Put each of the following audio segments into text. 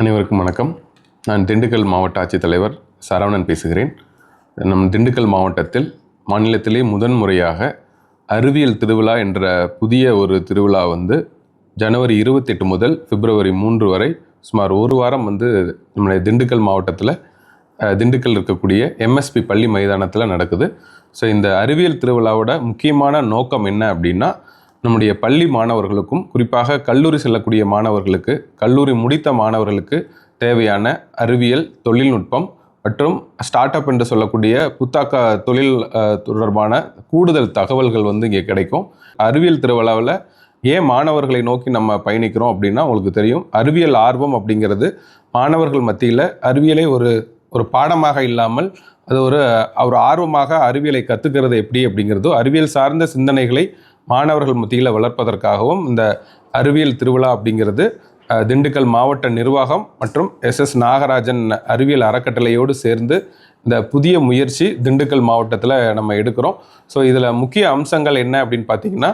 அனைவருக்கும் வணக்கம். நான் திண்டுக்கல் மாவட்ட ஆட்சித்தலைவர் சரவணன் பேசுகிறேன். நம் திண்டுக்கல் மாவட்டத்தில் மாநிலத்திலே முதன்முறையாக அறிவியல் திருவிழா என்ற புதிய ஒரு திருவிழா வந்து ஜனவரி இருபத்தெட்டு முதல் பிப்ரவரி மூன்று வரை சுமார் ஒரு வாரம் வந்து நம்முடைய திண்டுக்கல் மாவட்டத்தில் திண்டுக்கல் இருக்கக்கூடிய எம்எஸ்பி பள்ளி மைதானத்தில் நடக்குது. ஸோ இந்த அறிவியல் திருவிழாவோட முக்கியமான நோக்கம் என்ன அப்படின்னா நம்முடைய பள்ளி மாணவர்களுக்கும் குறிப்பாக கல்லூரி செல்லக்கூடிய மாணவர்களுக்கு கல்லூரி முடித்த மாணவர்களுக்கு தேவையான அறிவியல் தொழில்நுட்பம் மற்றும் ஸ்டார்ட் அப் என்று சொல்லக்கூடிய புத்தாக்க தொழில் தொடர்பான கூடுதல் தகவல்கள் வந்து இங்கே கிடைக்கும். அறிவியல் திருவிழாவில் ஏன் மாணவர்களை நோக்கி நம்ம பயணிக்கிறோம் அப்படின்னா உங்களுக்கு தெரியும். அறிவியல் ஆர்வம் அப்படிங்கிறது மாணவர்கள் மத்தியில் அறிவியலை ஒரு ஒரு பாடமாக இல்லாமல் அது ஒரு ஒரு ஆர்வமாக அறிவியலை கற்றுக்கிறது எப்படி அப்படிங்கிறதோ அறிவியல் சார்ந்த சிந்தனைகளை மாணவர்கள் மத்தியில் வளர்ப்பதற்காகவும் இந்த அறிவியல் திருவிழா அப்படிங்கிறது திண்டுக்கல் மாவட்ட நிர்வாகம் மற்றும் எஸ் எஸ் நாகராஜன் அறிவியல் அறக்கட்டளையோடு சேர்ந்து இந்த புதிய முயற்சி திண்டுக்கல் மாவட்டத்தில் நம்ம எடுக்கிறோம். ஸோ இதில் முக்கிய அம்சங்கள் என்ன அப்படின்னு பார்த்தீங்கன்னா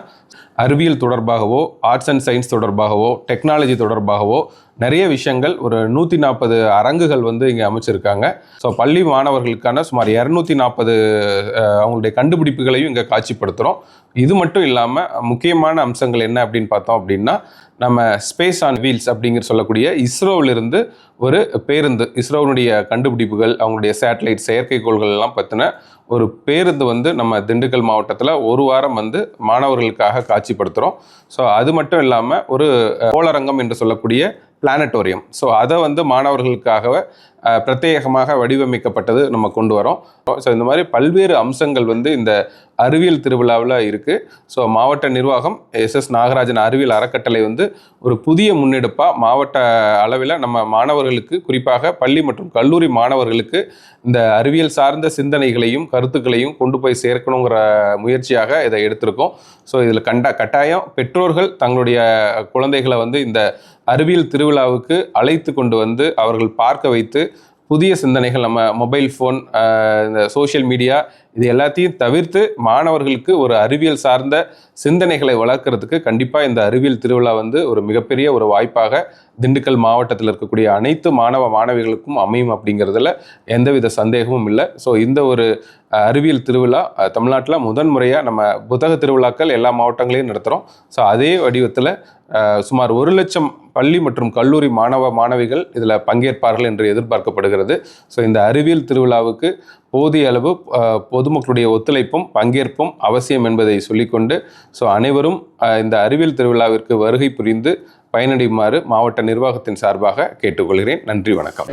அறிவியல் தொடர்பாகவோ ஆர்ட்ஸ் அண்ட் சயின்ஸ் தொடர்பாகவோ டெக்னாலஜி தொடர்பாகவோ நிறைய விஷயங்கள் ஒரு நூற்றி நாற்பது அரங்குகள் வந்து இங்கே அமைச்சிருக்காங்க. ஸோ பள்ளி மாணவர்களுக்கான சுமார் இரநூத்தி நாற்பது அவங்களுடைய கண்டுபிடிப்புகளையும் இங்கே காட்சிப்படுத்துகிறோம் இது மட்டும் இல்லாமல் முக்கியமான அம்சங்கள் என்ன அப்படின்னு பார்த்தோம் அப்படின்னா நம்ம ஸ்பேஸ் ஆன் வீல்ஸ் அப்படிங்கிற சொல்லக்கூடிய இஸ்ரோவிலிருந்து ஒரு பேருந்து இஸ்ரோவினுடைய கண்டுபிடிப்புகள் அவங்களுடைய சேட்டலைட் செயற்கைக்கோள்கள் எல்லாம் பற்றின ஒரு பேருந்து வந்து நம்ம திண்டுக்கல் மாவட்டத்தில் ஒரு வாரம் வந்து மாணவர்களுக்காக காட்சிப்படுத்துகிறோம் ஸோ அது மட்டும் இல்லாமல் ஒரு கோளரங்கம் என்று சொல்லக்கூடிய பிளானட்டோரியம். ஸோ அதை வந்து மாணவர்களுக்காக பிரத்யேகமாக வடிவமைக்கப்பட்டது நம்ம கொண்டு வரோம். ஸோ இந்த மாதிரி பல்வேறு அம்சங்கள் வந்து இந்த அறிவியல் திருவிழாவில் இருக்குது ஸோ மாவட்ட நிர்வாகம் எஸ் எஸ் நாகராஜன் அறிவியல் அறக்கட்டளை வந்து ஒரு புதிய முன்னெடுப்பாக மாவட்ட அளவில் நம்ம மாணவர்களுக்கு குறிப்பாக பள்ளி மற்றும் கல்லூரி மாணவர்களுக்கு இந்த அறிவியல் சார்ந்த சிந்தனைகளையும் கருத்துக்களையும் கொண்டு போய் சேர்க்கணுங்கிற முயற்சியாக இதை எடுத்திருக்கோம். ஸோ இதில் கண்ட கட்டாயம் பெற்றோர்கள் தங்களுடைய குழந்தைகளை வந்து இந்த அறிவியல் திருவிழாவுக்கு அழைத்து கொண்டு வந்து அவர்கள் பார்க்க வைத்து புதிய சிந்தனைகள் நம்ம மொபைல் ஃபோன் இந்த சோஷியல் மீடியா இது எல்லாத்தையும் தவிர்த்து மாணவர்களுக்கு ஒரு அறிவியல் சார்ந்த சிந்தனைகளை வளர்க்கறதுக்கு கண்டிப்பாக இந்த அறிவியல் திருவிழா வந்து ஒரு மிகப்பெரிய ஒரு வாய்ப்பாக திண்டுக்கல் மாவட்டத்தில் இருக்கக்கூடிய அனைத்து மாணவ மாணவிகளுக்கும் அமையும் அப்படிங்கிறதுல எந்தவித சந்தேகமும் இல்லை. ஸோ இந்த ஒரு அறிவியல் திருவிழா தமிழ்நாட்டில் முதன் முறையாக நம்ம புத்தக திருவிழாக்கள் எல்லா மாவட்டங்களையும் நடத்துகிறோம் ஸோ அதே வடிவத்தில் சுமார் ஒரு லட்சம் பள்ளி மற்றும் கல்லூரி மாணவ மாணவிகள் இதில் பங்கேற்பார்கள் என்று எதிர்பார்க்கப்படுகிறது. ஸோ இந்த அறிவியல் திருவிழாவுக்கு போதிய அளவு பொதுமக்களுடைய ஒத்துழைப்பும் பங்கேற்பும் அவசியம் என்பதை சொல்லிக்கொண்டு ஸோ அனைவரும் இந்த அறிவியல் திருவிழாவிற்கு வருகை புரிந்து பயனடையுமாறு மாவட்ட நிர்வாகத்தின் சார்பாக கேட்டுக்கொள்கிறேன். நன்றி வணக்கம்.